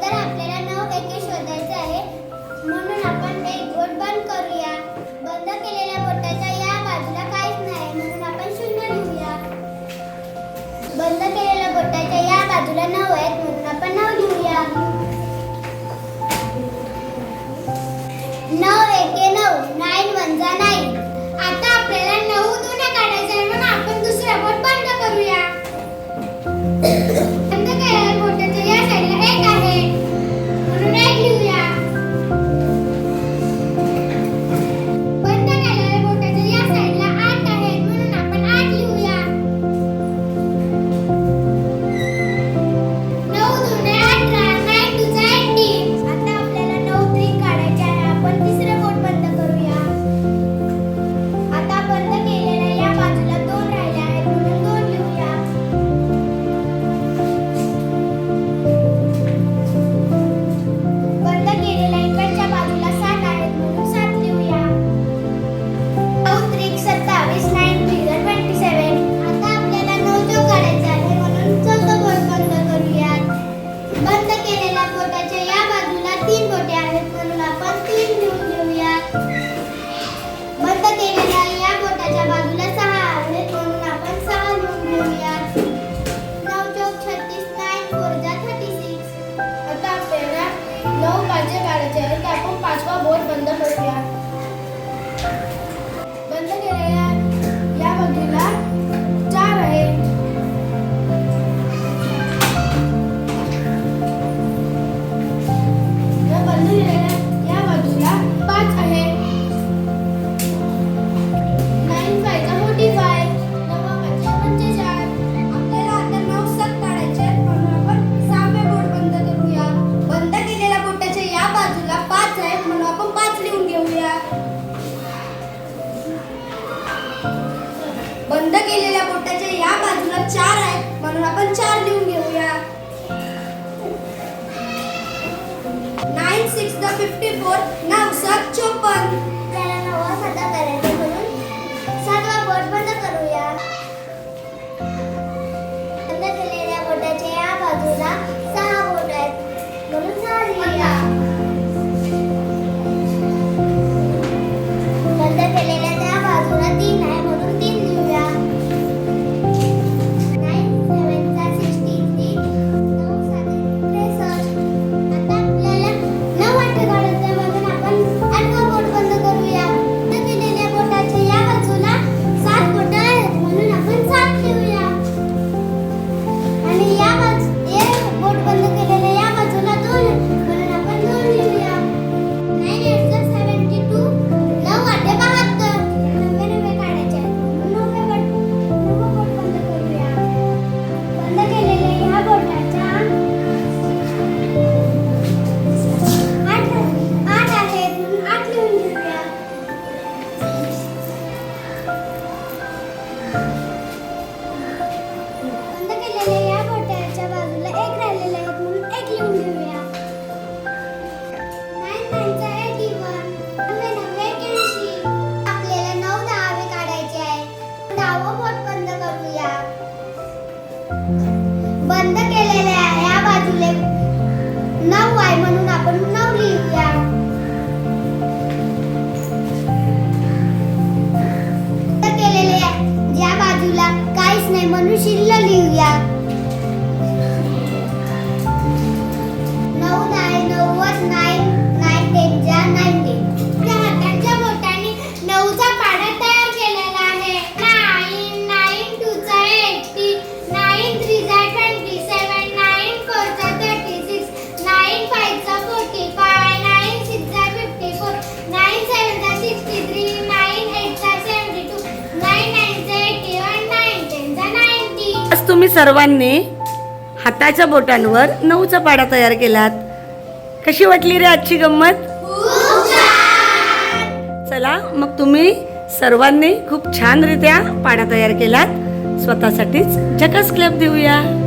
अगोदर आपल्याला नऊ एके शोधायचे आहे. म्हणून आपण एक बोट बंद करूया. बंद केलेल्या बोटाच्या या बाजूला काहीच नाही. म्हणून आपण शून्य लिहूया. बंद केलेल्या बोटाच्या या बाजूला नऊ आहेत. म्हणून बंद केलेल्या बोटाच्या या बाजूला चार आहेत. म्हणून आपण चार लिहून घेऊया. Nine six the fifty four नऊ सात चोपन्न. temsiller तुम्ही सर्वांनी हाताच्या बोटांवर नऊचा पाडा तयार केलात. कशी वाटली रे आजची गंमत? चला मग तुम्ही सर्वांनी खूप छानरित्या पाडा तयार केलात. स्वतःसाठीच झकास क्लब देऊया.